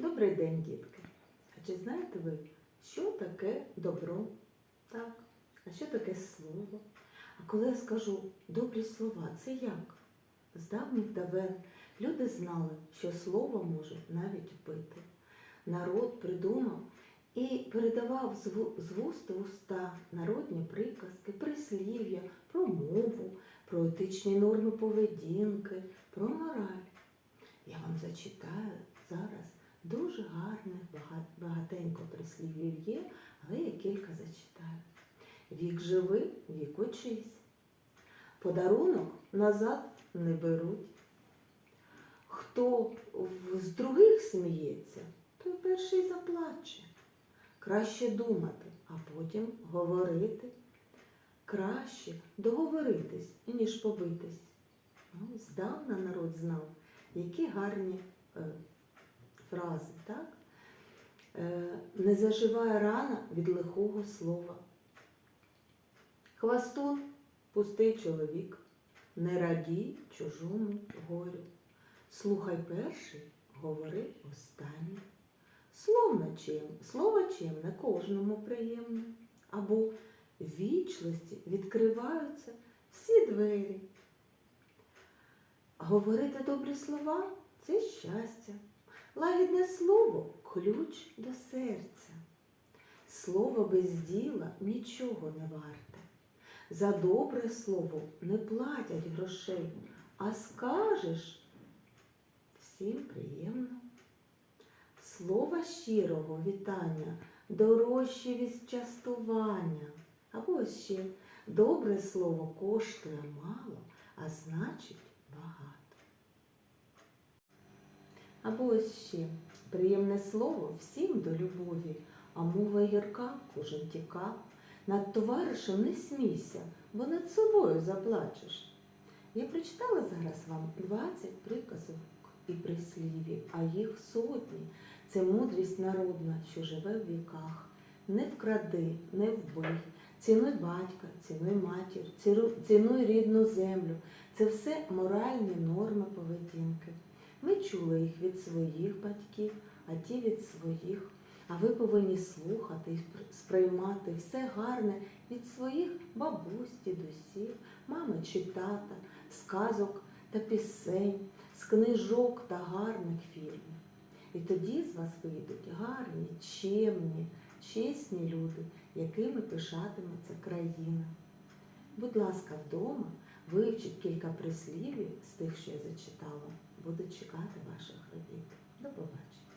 Добрий день, дітки. А чи знаєте ви, що таке добро? Так. А що таке слово? А коли я скажу добрі слова, це як? З давніх давен люди знали, що слово може навіть вбити. Народ придумав і передавав з вуст в уста народні приказки, прислів'я, про мову, про етичні норми поведінки, про мораль. Я вам зачитаю зараз дуже гарних, багатенько прислів'їв є, але я кілька зачитаю. Вік живи, вік учись. Подарунок назад не беруть. Хто з других сміється, той перший заплаче. Краще думати, а потім говорити. Краще договоритись, ніж побитись. Ну, здавна народ знав, які гарні е, фрази, так? Е, не заживає рана від лихого слова. Хвастун пустий чоловік, не радій чужому горю. Слухай перший, говори останній. Слово чим не кожному приємне, або вічливості відкриваються всі двері. Говорити добрі слова це щастя. Лагідне слово ключ до серця. Слово без діла нічого не варте. За добре слово не платять грошей, а скажеш всім приємно. Слова щирого вітання дорожче від частування. Або ще добре слово коштує мало, а значить багато. Або ось ще приємне слово всім до любові, а мова гірка кожен тіка. Над товаришем не смійся, бо над собою заплачеш. Я прочитала зараз вам 20 приказок і прислівів, а їх сотні. Це мудрість народна, що живе в віках. Не вкради, не вбий, цінуй батька, цінуй матір, цінуй рідну землю. Це все моральні норми поведінки. Чули їх від своїх батьків, а ті від своїх. А ви повинні слухати і сприймати все гарне від своїх бабусь, дідусів, мами чи тата, сказок та пісень, з книжок та гарних фільмів. І тоді з вас вийдуть гарні, чемні, чесні люди, якими пишатиметься країна. Будь ласка, вдома вивчіть кілька прислівів з тих, що я зачитала. Буду чекати ваших робіт. До побачення.